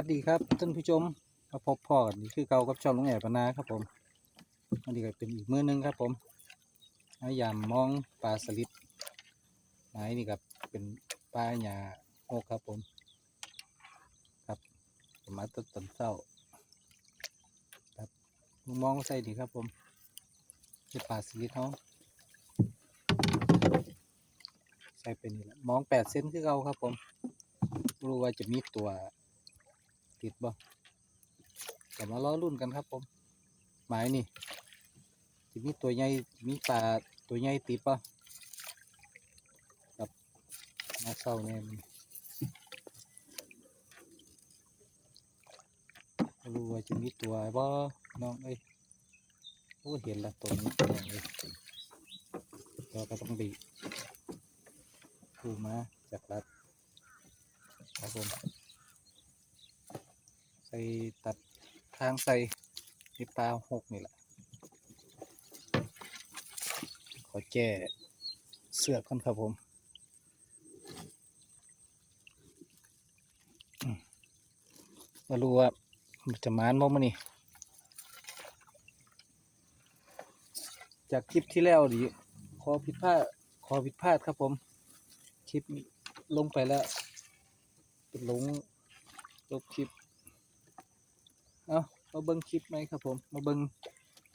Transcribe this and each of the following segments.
วัสดีครับท่านผู้ชมมาพบพ่อกันนี่คือเกากับช่องลุงแอบนาครับผมวันนี้ก็เป็นอีกมื้อนึงครับผมพยายามมองปลาสลิดไม้นี่ครับเป็นปลาหยาโงกครับผม ครับผมาต้นตอนเศร้าครับมองใส่ดีครับผมคือปลาสลิดเขาใส่เป็นนี่แหละมองแปดเซนคือเกาครับผมรู้ว่าจะมีตัว ติดบ่แต่มาล้อรุ่นกันครับผม หมายนี่จะมีตัวใหญ่มีปลาตัวใหญ่ติดบ่ครับมาเศร้าแน่รู้ว่าจะมีตัวบ่น้องเอ้ยโอ้เห็นละตัวนี้ตัวนี้เราก็ต้องบีผูมาจากรัดครับผม ใส่ตัดทางใส่ที่ปลาหกนี่แหละ ขอแก้เสือกก่อนครับผมมารู้ว่าจะมานบ่มานี่ จากคลิปที่แล้วดิขอผิดพลาดขอผิดพลาดครับผม คลิปลงไปแล้วเป็นหลงลบคลิป เอามาเบิ้งคลิปไหมครับผม มาเบิ้ง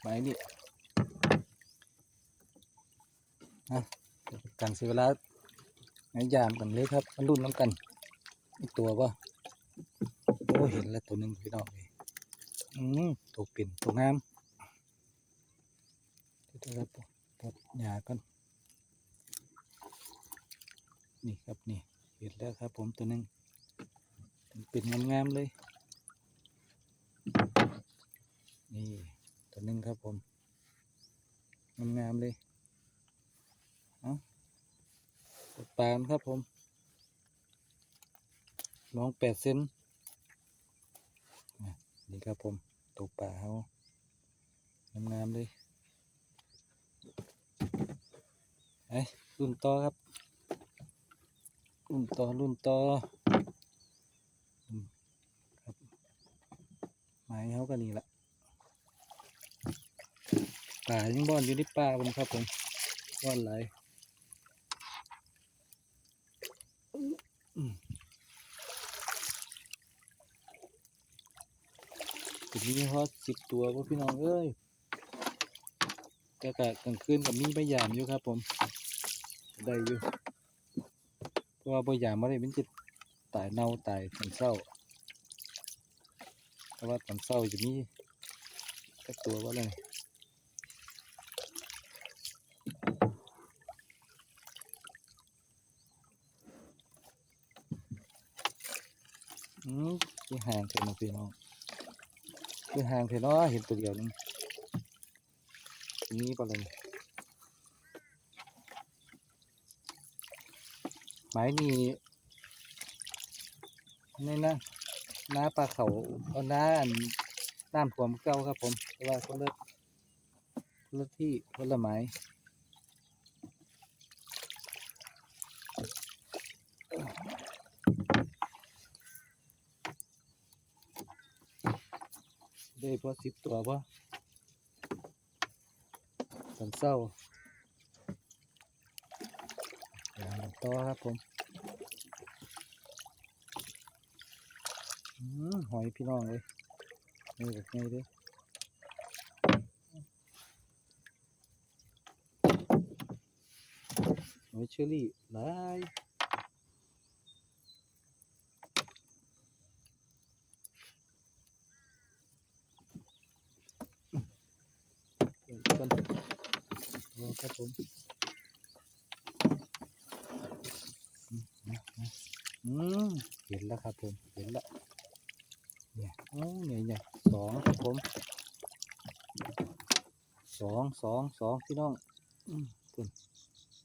หมายนี่อะการเสียเวลาไหนยามกันเลยครับมารุ่นน้ำกัน อีกตัวป่ะโอ้เห็นแล้วตัวหนึ่งพี่น้องเลยอืมตัวเป็นตัวงามเดี๋ยวครับตัดหญ้ากันนี่ครับนี่เห็นแล้วครับผมตัวหนึ่งเป็นงามๆเลย นี่ตัวหนึ่ง ครับผมงามๆเลยเอาตกปลาครับผมน้องแปดเซนนี่ครับผมตกปลาเขางามๆเลยไอ้รุ่นต่อครับรุ่นต่อรุ่นต่ออืมครับหมายเขาก็นี่แหละ ป่ายังบ่อนอยู่ในป่าผมครับผมบ่อนไหลายอืมถึงนี้ฮอดสิบตัวพ่พี่น้องเอ้ยแต่กะกลางคืนกับมีใบยามอยู่ครับ ผม ได้อยู่เพราะว่าบ่อยากมาได้มันจะตตายเน่าตายตอนเศร้าเพราะว่าตอนเศร้าจะมีแค่ตัวว่าเลยอืมคือ ห่างเถอะพี่น้องคือห่างเถอะเนาะเห็นตัวเดียวนึงนี่ปะเลยหมายนี่นี่นะน้าปลาเขาเอาน้าน้ำท่วมเก่าครับผมแต่ว่าคนละคนละที่คนละหม ได้พอสิบตัวปะตอนเศร้าต่อครับผมหอยพี่น้องเลยนี่แบบนี้ด้วยหอยเชอรี่หลายเดี๋ยวก่อนรอ ครับผมอืมเห็นแล้วครับผมเห็นแล้วเนี่ยโอ้เนี่ยเนี่ยสองครับผมสองสองสองพี่น้องอืมคุณ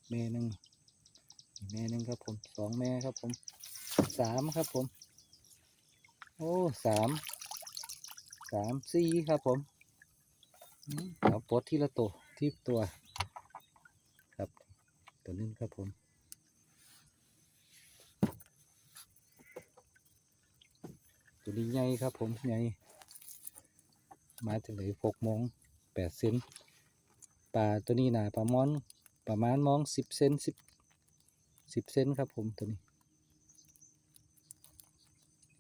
แม่หนึ่งอีกแม่หนึ่งครับผมสองแม่ครับผมสามครับผม โอ้สามสามสี่ครับผมอืมเอาปลดทีละตัวที่ตัวครับตัวห นึงครับผมตัวนี้ใหญ่ครับผมใหญ่มาจากไหนหกโมงแปดเซนปลาตัวนี้หนาประมาณประมาณมองสิบเซนสิบสิบเซนครับผมตัวนี้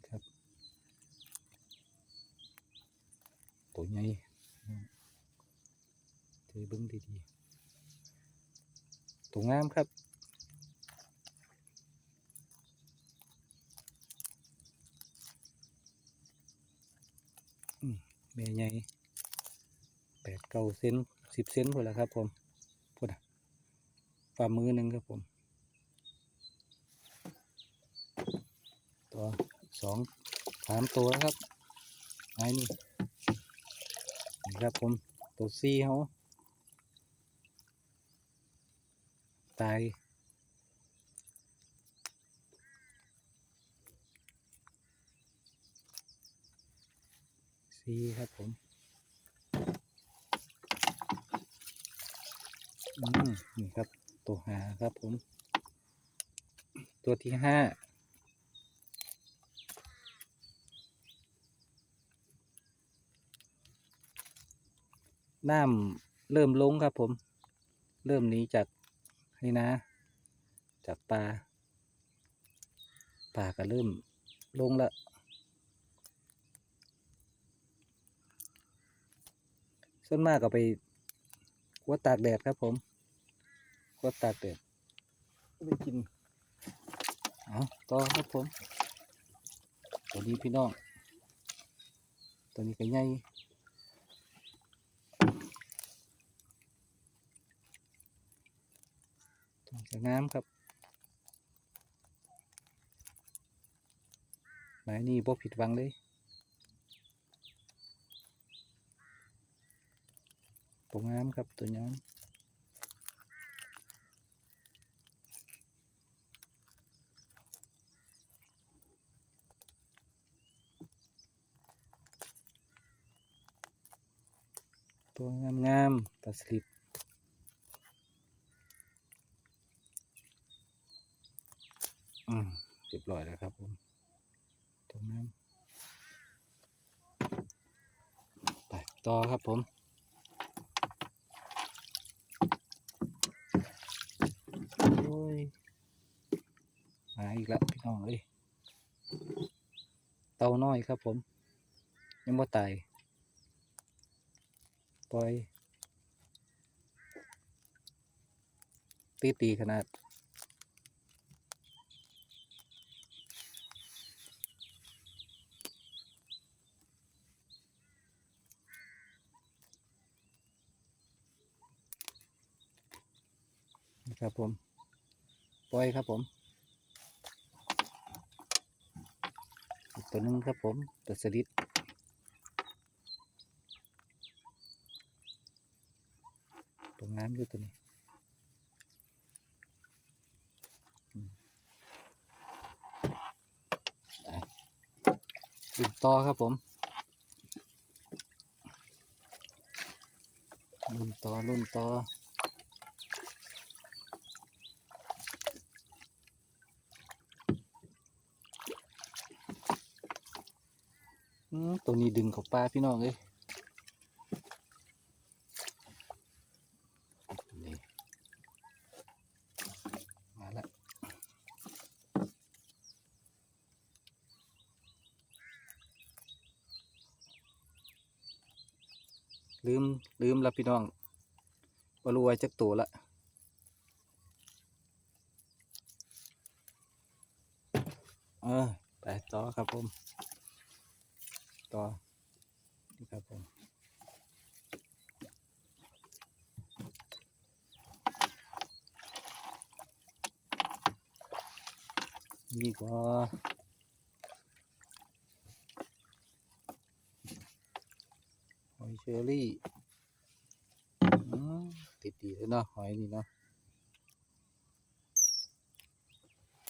ครับตัวใหญ่เทเบิ้งดีๆ ตัวงามครับแม่ใหญ่แปดเก้าเซนสิบเซนพอแล้วครับผมพูดนะฝ่ามือหนึ่งครับผม ตัวสองสามตัวแล้วครับไอ้นี่นี่ครับผม ตัวซีเขา ตายซีครับผมอืมนี่ครับ ตัวหาครับผม ตัวที่ห้าน้ำเริ่มลงครับผม เริ่มหนีจาก ให้นะ จากปลาปลาก็เริ่มลงแล้วส่วนมากก็ไปกัวตากแดดครับผมกัวตากแดดไปกินเอาต่อครับผมตัวนี้พี่น้องตัวนี้ก็ใหญ่ตัวนี้ก็ งามครับหมายนี้บ่ผิดหวังเลยตัวงามครับตัวงามตัวงามงามๆปลาสลิด อืมเรียบร้อยแล้วครับผมตัวงามไปต่อครับผมโอ้ยมาอีกแล้วพี่น้องเอ้ยเต่าน้อยครับผม ยังบ่ตายปล่อยตีตีขนาด ครับผม ปล่อยครับผมตัวหนึงครับผมตัวสลิดตัวงามอยู่ตัวนี้อืมไปรุ่นต่อครับผมรุ่นต่อรุ่นต่อ ตัวนี้ดึงเขาปลาพี่น้องเอ้ยนี่มาละลืม ลืมล้วพี่น้องบรู้ว่าจักตัวละเออไปต่อครับผม ต่อนี่ครับผมนี่ก็หอยเชอรี่อืมติดดีเลยเนาะหอยนี่เนาะ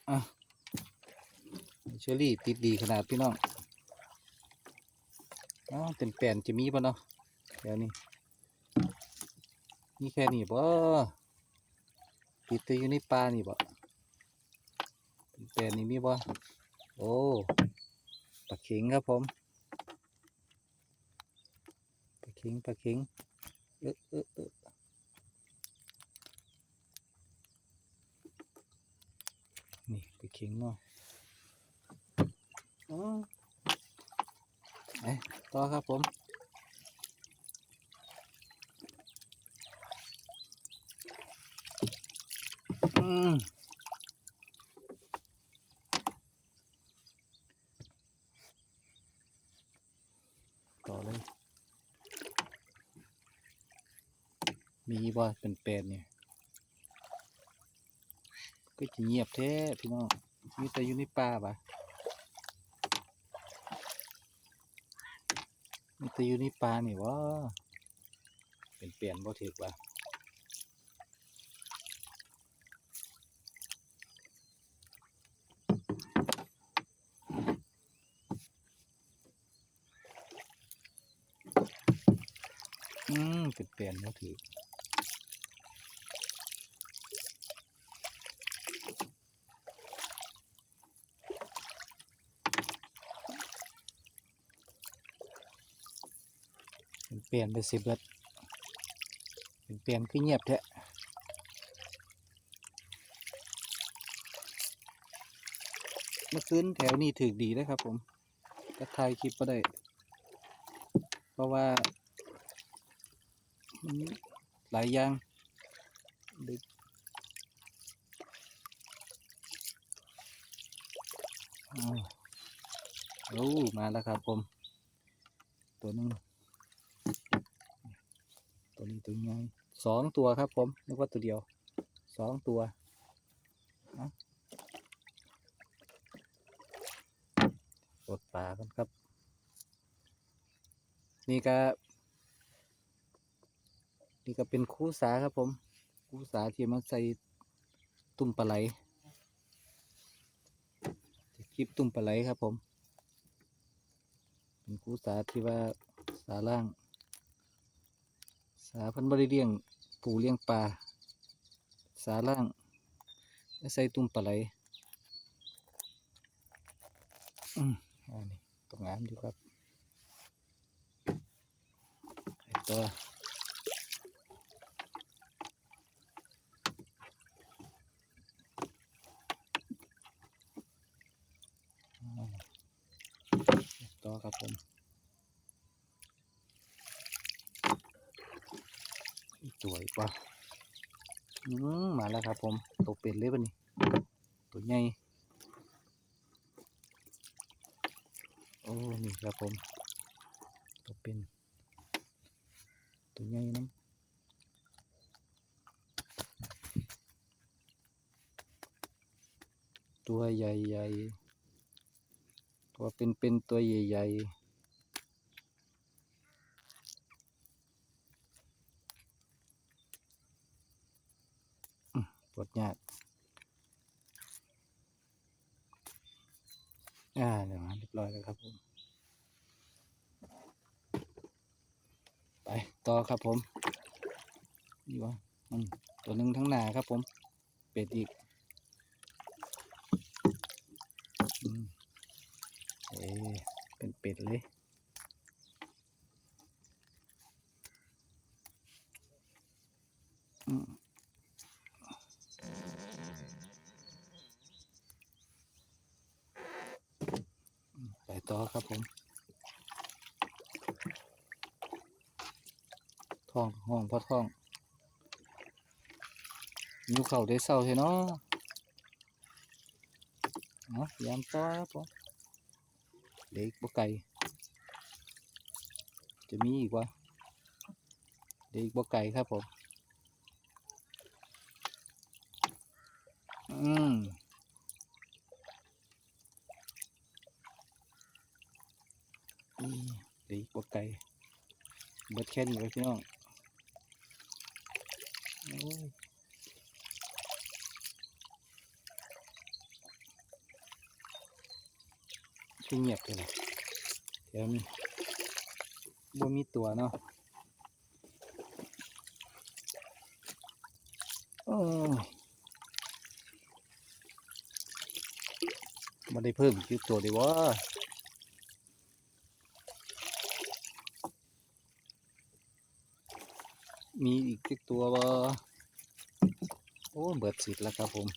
อะหอยเชอรี่ติดดีขนาดพี่น้อง เป็นแป้นจะมีป่ะเนาะเดี๋ยวนี้มีแค่นี้บ่ติดตัวอยู่ในปลานี่บ่เป็นแป้นนี่มีบ่โอ้ปลาเข็งครับผมปลาเข็งปลาเข็งเออเออเออนี่ปลาเข็งเนาะอ๋อ ต่อครับผมอืมต่อเลย มีบ่เป็นเป็ดเนี่ยก็จะเงียบแท้พี่น้องมีแต่อยู่ในป่าปะ แต่อยู่ในปลานี่วะเป็นเปลี่ยนบ่ถือว่าอืมเป็นเปลี่ยนบ่ถือ เปลี่ยนไปสิเบิดเป็นเปลี่ยนคือเงียบแท้เมื่อคืนแถวนี้ถึกดีเลยครับผมก็ถ่ายคลิปก็ได้ เพราะว่า หลายอย่างดึกอ้าวโอ้มาแล้วครับผม ตัวหนึง นี้ตัวใหญ่สองตัวครับผมนึกว่าตัวเดียว สองตัวอดปลากันครับ นี่ก็ นี่ก็เป็นคู่สาครับผม คู่สาที่มาใส่ตุ่มปลาไหลจะคลิปตุ่มปลาไหลครับผม เป็นคู่สาที่ว่าสาล่าง สาพันบริเลี้ยงปูเลี้ยงปลาสาล่างและใส่ตุ่มปลาไหลอืมอันนี้ตรงงามอยู่ครับไอตัวอ่าต่อครับผม อีกตัวอีกว่าอืมมาแล้วครับ ผมตัวเป็ดเลยปะนี่ตัวใหญ่โอ้นี่ครับผมตัวเป็นตัวใหญ่น้ำตัวใหญ่ๆตัวเป็นเป็นตัวใหญ่ๆอื้อปวดยากอ่าเดี๋ยวมาเรียบร้อยแล้วครับผม ไปต่อ ครับผมนี่วะอืมตัวหนึ่งทั้งหนาครับผม เป็ดอีกเอ้เป็นเป็ดเลยไปต่อครับผม ท้องห้องพอท้องนิ้วเข่าได้เศร้าใช่เนาะเอายามต่อครับผมเด็กบ่ไก่จะมีอีกวะเด็กบ่ไก่ครับผมอืมอีเด็กบ่ไก่เบิดแค่นี้ไว้พี่น้อง คือเงียบเลยนะเดี๋ยวบ่มีตัวเนาะโอ้มาได้เพิ่มคือตัวดีวะมีอีกตัววะ อ้เบิดสิทธิ์แล้วครับผม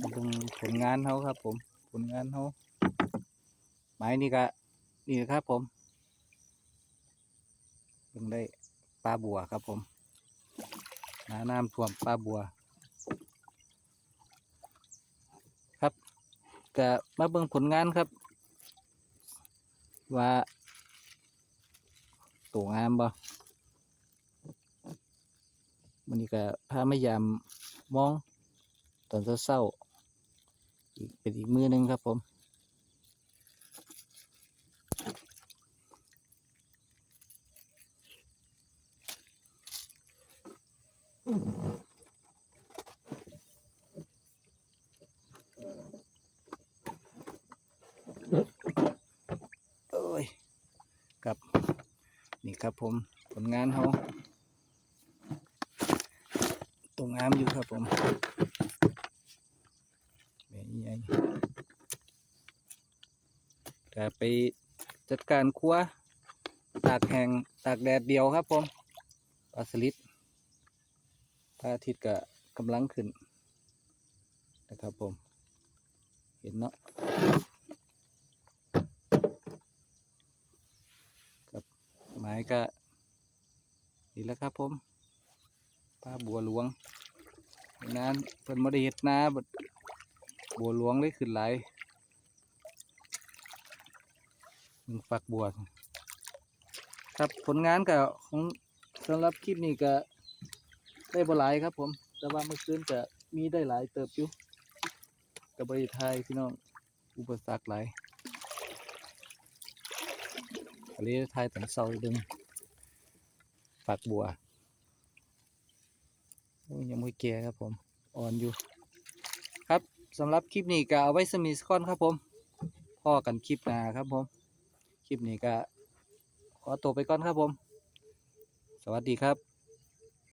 มาเบิ่งผลงานเขาครับ ผม ผลงานเขาไม้นี่ก็นี่ครับผมเบิ่งได้ปลาบัวครับผมหนาน้ำท่วมปลาบัว ครับก็มาเบิ่งผลงานครับ ว่า ตัวงามบ่มันนี้ก็พามายามมอง ตอนเศร้าๆอีกเป็นอีกมือหนึ่งครับผมเอ้ยกับ นี่ครับผมผลงานเขาตรงงามอยู่ครับผมแม่ใหญ่ก็ไปจัดการครัวตากแห้งตากแดดเดียวครับผมปลาสลิดพระอาทิตย์ก็กำลังขึ้นนะครับผม เห็นเนาะ ม้ก็นี่แล้วครับผมปลาบัวหลวงนานเป็นมดเห็ดนาบัวหลวงเลยขึ้นไหลายมึงฝักบัวครับผลงานกับของสำหรับคลิปนี้ก็ได้บ่หลายครับผม แต่ว่าเมื่อคืนก็มีได้หลายเติบอยู่กับบริไทยพี่น้องอุปสรรคหลาย อันนี้ทยตอนเช้าดึงฝักบัวยังไม่เก่ครับผมอ่อนอยู่ ครับสำหรับคลิปนี้ก็เอาไว้สมิสก้อนครับผมพ่อกันคลิปหน้าครับผมคลิปนี้ก็ขอตัวไปก่อนครับผม สวัสดีครับ